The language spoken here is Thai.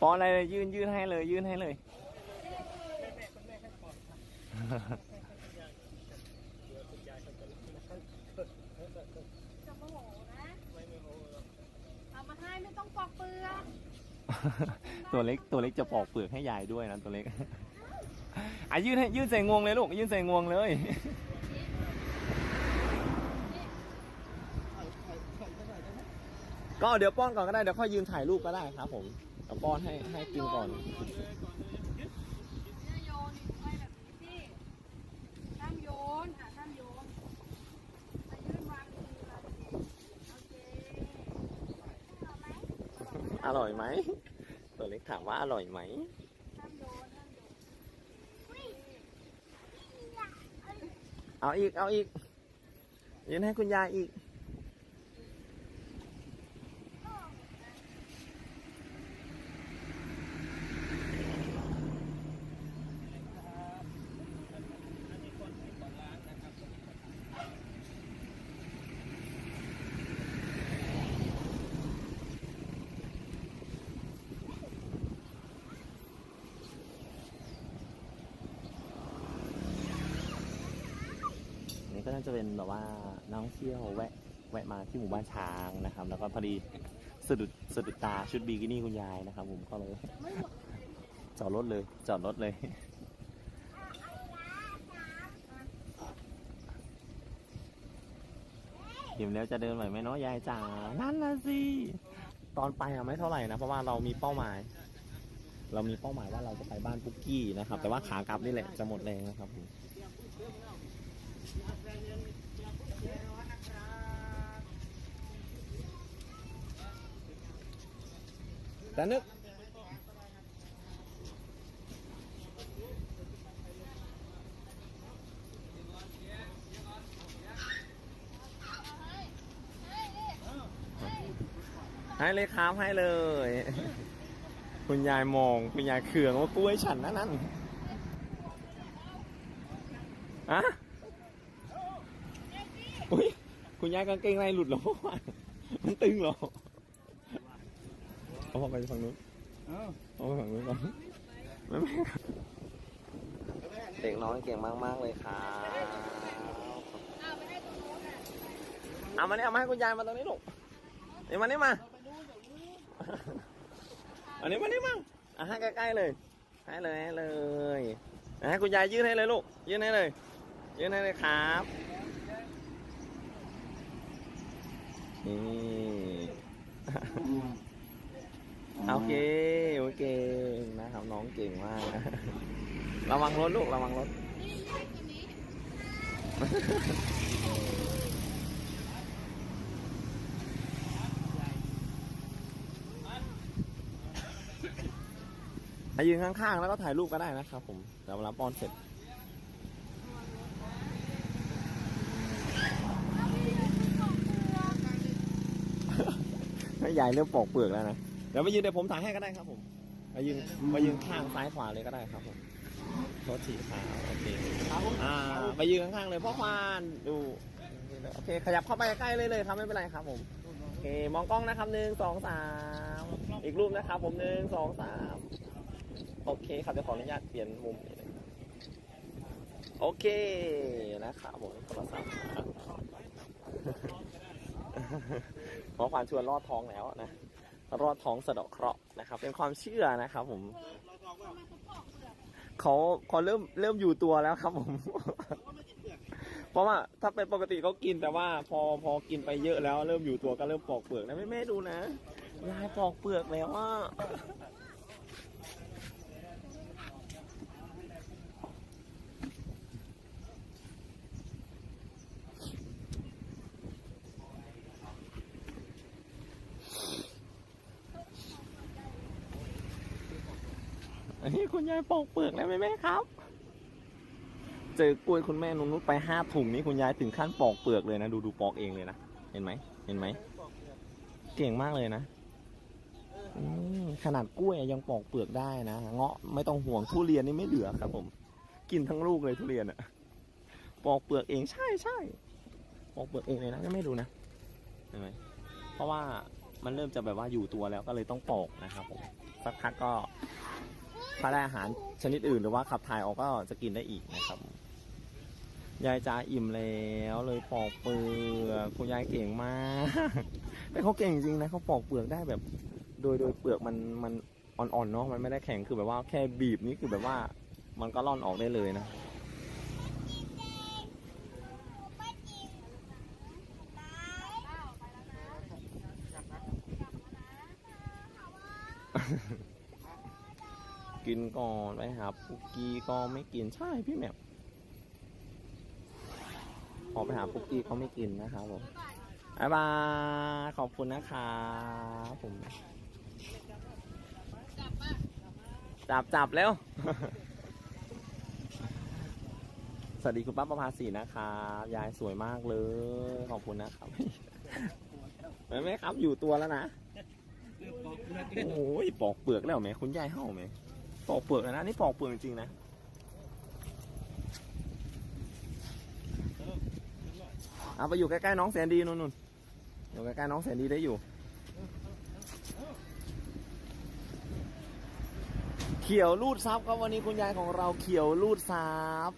ปอนอะไรเลยยื่นยื่นให้เลย ยื่นให้เลยจะโมโหนะเอามาให้ไม่ต้องปอกเปลือกตัวเล็กตัวเล็กจะปอกเปลือกให้ยายด้วยนะตัวเล็กอะยื่นให้ยื่นใส่งวงเลยลูกยื่นใส่งวงเลย ก็เดี๋ยวป้อนก่อนก็ได้เดี๋ยวค่อยยืนถ่ายรูปก็ได้ครับ ผมเดี๋ยวป้อนให้ให้กินก่อน เนี่ยโยนไปแบบนี้สิห้ามโยนอะห้ามโยนไปยื่นวางดีวางดีโอเคเอาไหมอร่อยไหมตัวเล็กถามว่าอร่อยไหมห้ามโยนห้ามโยนเอาอีกเอาอีกยืนให้คุณยายอีก นี่ก็น่าจะเป็นแบบว่านักท่องเที่ยวแวะแวะมาที่หมู่บ้านช้างนะครับ แล้วก็พอดีสะดุดสะดุดตาชุดบิกินี่คุณยายนะครับ ผมก็เลย จอดรถเลย จอดรถเลย หิมแล้วจะเดินไหวไหมเนาะยายจ๋านั่นนะสิตอนไปอะไม่เท่าไหร่นะเพราะว่าเรามีเป้าหมาย เรามีเป้าหมายว่าเราจะไปบ้านปุ๊กกี้นะครับ แต่ว่าขากลับนี่แหละจะหมดแรงนะครับผม ต่นึกให้เลยครับให้เลย คุณยายมอง คุณยายเคืองว่ากล้วยฉันนั่นนั่นอะ อุ้ยคุณยายกางเกงในหลุดเหรอมันตึงเหรอเอาพอไปฝั่งนู้นเอาไปฝั่งนู้นก่อนไม่ไม่เด็กน้อยเก่งมาก ๆ เลยครับเอาไปให้ตรงโน้นอะเอามาเนี่ยเอามาให้คุณยายมาตรงนี้ลูกเดี๋ยวมานี่มาอันนี้มานี่มาอะให้ใกล้ๆเลยให้เลยให้เลยอะให้คุณยายยื่นให้เลยลูกยื่นให้เลยยื่นให้เลยครับ นี่โอเคโอเคนะครับน้องเก่งมาก ระวังรถลูกระวังรถยืนข้างๆ แล้วก็ถ่ายรูปก็ได้นะครับผมเดี๋ยวเวลาป้อนเสร็จ ยายเริ่มปอกเปลือกแล้วนะ เดี๋ยวมายืนเดี๋ยวผมถ่ายให้ก็ได้ครับผม มายืนมายืนข้างซ้ายขวาเลยก็ได้ครับผมโทษทีครับโอเคอ่ามายืนข้างๆเลยพ่อควานดูโอเค ขยับเข้าไปใกล้เลยเลยครับไม่เป็นไรครับผมโอเคมองกล้องนะครับหนึ่งสองสามอีกรูปนะครับ ผมหนึ่งสองสามโอเคครับเดี๋ยวขออนุญาตเปลี่ยนมุมนิดนึงโอเคนะครับผมโทรศัพท์ ครับขอความชวนรอดท้องแล้วนะ รอดท้องสะเดาะเคราะห์นะครับ เป็นความเชื่อนะครับ ผมเขาเขาเริ่มเริ่มอยู่ตัวแล้วครับผม เพราะว่าถ้าเป็นปกติเขากินแต่ว่า พอพอกินไปเยอะแล้ว เริ่มอยู่ตัวก็เริ่มปอกเปลือกนะแม่แม่ดูนะยายปอกเปลือกแล้วว่า อันนี้คุณยายปอกเปลือกแล้วแม่แม่ครับ เจอกล้วยคุณแม่นุนุชไปห้าถุงนี้คุณยายถึงขั้นปอกเปลือกเลยนะ ดูดูปอกเองเลยนะ เห็นไหม เห็นไหม เก่งมากเลยนะขนาดกล้วยยังปอกเปลือกได้นะ เงาะไม่ต้องห่วงทุเรียนนี่ไม่เหลือครับผม กินทั้งลูกเลยทุเรียนอะปอกเปลือกเองใช่ใช่ปอกเปลือกเองเลยนะไม่ดูนะ เห็นไหม เพราะว่ามันเริ่มจะแบบว่าอยู่ตัวแล้วก็เลยต้องปอกนะครับผมสักพักก็ ถ้าได้อาหารชนิดอื่นหรือว่าขับถ่ายออกก็จะกินได้อีกนะครับ ยายจ๋าอิ่มแล้วเลยปอกเปลือกคุณยายเก่งมาก แต่เขาเก่งจริงนะเขาปอกเปลือกได้แบบ โดยโดยเปลือกมันมันอ่อนๆเนาะมันไม่ได้แข็งคือแบบว่าแค่บีบนี่คือแบบว่ามันก็ร่อนออกได้เลยนะ ข้าวไปแล้วนะ กินก่อนไปหาปุกกี้ก็ไม่กินใช่พี่แม่มออกไปหาปุกกี้ก็ไม่กินนะครับผมบายบายขอบคุณนะครับผม จับจับแล้ว สวัสดีคุณป้าประภาสีนะครับยายสวยมากเลย ขอบคุณนะครับแม่แม่ครับอยู่ตัวแล้วนะโอ้ยปอกเปลือกแล้วไหมคุณยายเห่าไหม ปอกเปลือกนะนี่ปอกเปลือกจริงๆนะเอาไปอยู่ใกล้ๆน้องแสนดีนุ่นนู่นอยู่ใกล้ๆน้องแสนดีได้อยู่ เขียวรูดซับครับวันนี้คุณยายของเราเขียวรูดซับ